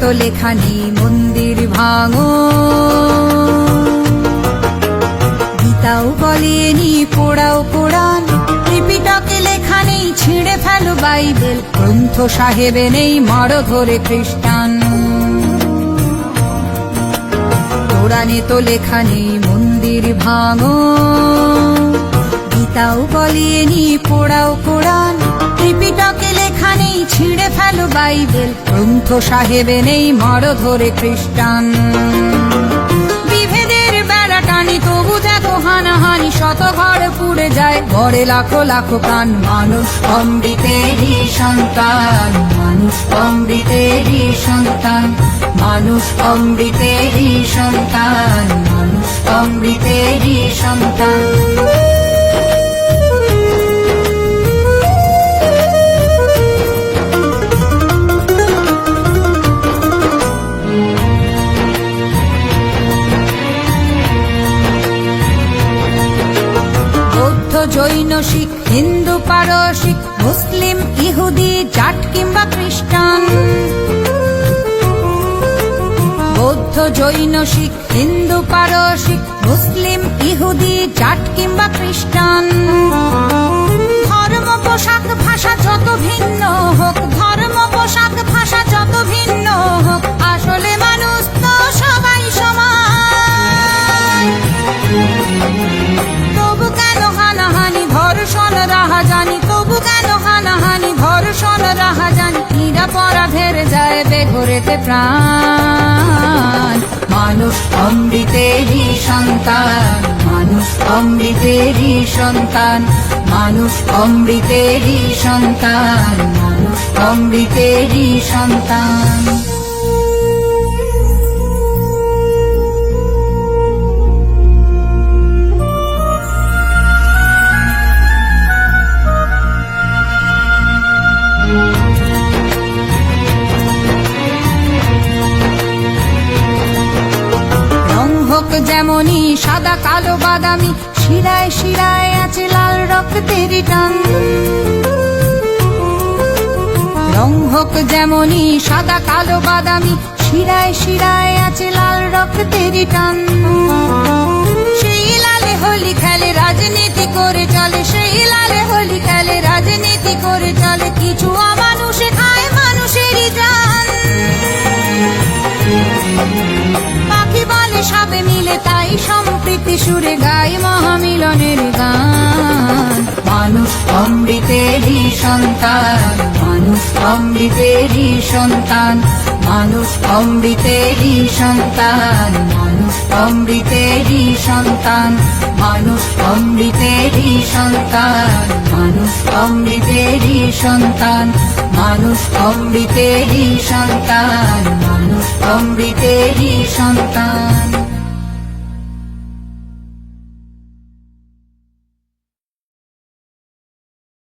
তো লেখা নেই মন্দির ভাঙো। গীতাও বলেনি, পোড়াও কোরআন। ত্রিপিটকে লেখা নেই, ছিঁড়ে ফেলো বাইবেল। গ্রন্থ সাহেবে নেই মারো ধরে খ্রিস্টান। কোরআনে তো লেখা নেই, মন্দির ভাঙো। গীতাও বলেনি, পোড়াও কোরআন। ফেলো বাইবেল। গ্রন্থ সাহেবে নেই মারো ধরে খ্রিস্টান। বিভেদের বেড়া টানি তবু দেখো হানাহানি শত ঘর পুড়ে যায় ঘরে লাখো লাখো প্রাণ। মানুষ অমৃতেরই সন্তান, মানুষ অমৃতেরই সন্তান, মানুষ অমৃতেরই সন্তান, মানুষ অমৃতেরই সন্তান। বৌদ্ধ জৈন শিখ, হিন্দু পারসিক, মুসলিম, ইহুদি, জাট কিংবা খ্রিস্টান। বৌদ্ধ জৈন শিখ, হিন্দু পারসিক, মুসলিম, ইহুদি, জাট কিংবা খ্রিস্টান। ধর্ম, পোশাক, ভাষা যত ভিন্ন হোক নিরাপরাধের যায় বেঘরেতে প্রাণ। মানুষ অমৃতেরই সন্তান, মানুষ অমৃতেরই সন্তান, মানুষ অমৃতেরই সন্তান, মানুষ অমৃতেরই সন্তান। যেমনই সাদা, কালো, বাদামি, শিরায় শিরায় আছে লাল রক্তের টান রং হোক যেমনই সাদা, কালো, বাদামি, শিরায় শিরায় আছে লাল রক্তের টান সেই লালে হোলি খেলে রাজনীতি করে চলে, সেই লালে হোলি খেলে রাজনীতি করে চলে। কিছু অমানুষে তাই সম্প্রীতি সুরে গায় মহামিলনের গান। মানুষ অমৃতেরই সন্তান, মানুষ অমৃতেরই সন্তান, মানুষ অমৃতেরই সন্তান, মানুষ অমৃতেরই সন্তান, মানুষ অমৃতেরই সন্তান, মানুষ অমৃতেরই সন্তান, মানুষ অমৃতেরই সন্তান, মানুষ অমৃতেরই সন্তান।